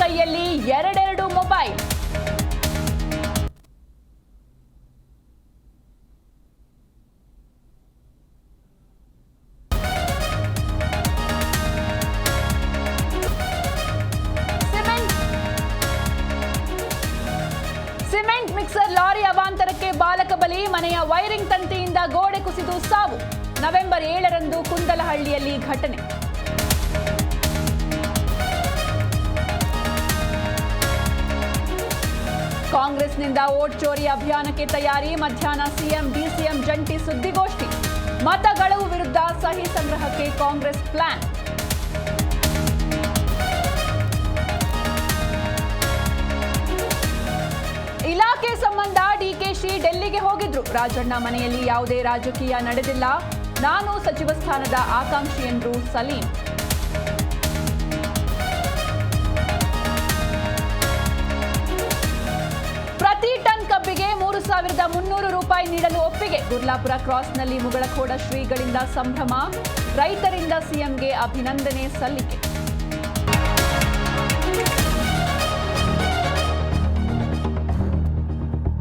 ಕೈಯಲ್ಲಿ ಎರಡೆರಡು mobile. Cement. Mixer lorry ಅವಾಂತರಕ್ಕೆ ಬಾಲಕ ಬಲಿ, ಮನೆಯ ವೈರಿಂಗ್ ತಂತಿಯಿಂದ ಗೋಡೆ ಕುಸಿದು ಸಾವು. ನವೆಂಬರ್ ಏಳರಂದು ಕುಂದಲಹಳ್ಳಿಯಲ್ಲಿ ಘಟನೆ. ಕಾಂಗ್ರೆಸ್ನಿಂದ ಓಟ್ ಚೋರಿ ಅಭಿಯಾನಕ್ಕೆ ತಯಾರಿ, ಮಧ್ಯಾಹ್ನ ಸಿಎಂ, ಡಿಸಿಎಂ ಜಂಟಿ ಸುದ್ದಿಗೋಷ್ಠಿ. ಮತಗಳವು ವಿರುದ್ಧ ಸಹಿ ಸಂಗ್ರಹಕ್ಕೆ ಕಾಂಗ್ರೆಸ್ ಪ್ಲಾನ್. ಇಲಾಖೆ ಸಂಬಂಧ ಡಿಕೆಶಿ ಡೆಲ್ಲಿಗೆ ಹೋಗಿದ್ರು. ರಾಜಣ್ಣ ಮನೆಯಲ್ಲಿ ಯಾವುದೇ ರಾಜಕೀಯ ನಡೆದಿಲ್ಲ. ನಾನು ಸಚಿವ ಸ್ಥಾನದ ಆಕಾಂಕ್ಷಿ ಎಂದ್ರು ಸಲೀಂ. ಪ್ರತಿ ಟನ್ ಕಬ್ಬಿಗೆ ಮೂರು ಸಾವಿರದ ಮುನ್ನೂರು ರೂಪಾಯಿ ನೀಡಲು ಒಪ್ಪಿಗೆ. ಗುರ್ಲಾಪುರ ಕ್ರಾಸ್ನಲ್ಲಿ ಮುಗಳಖೋಡ ಶ್ರೀಗಳಿಂದ ಸಂಭ್ರಮ. ರೈತರಿಂದ ಸಿಎಂಗೆ ಅಭಿನಂದನೆ ಸಲ್ಲಿಕೆ.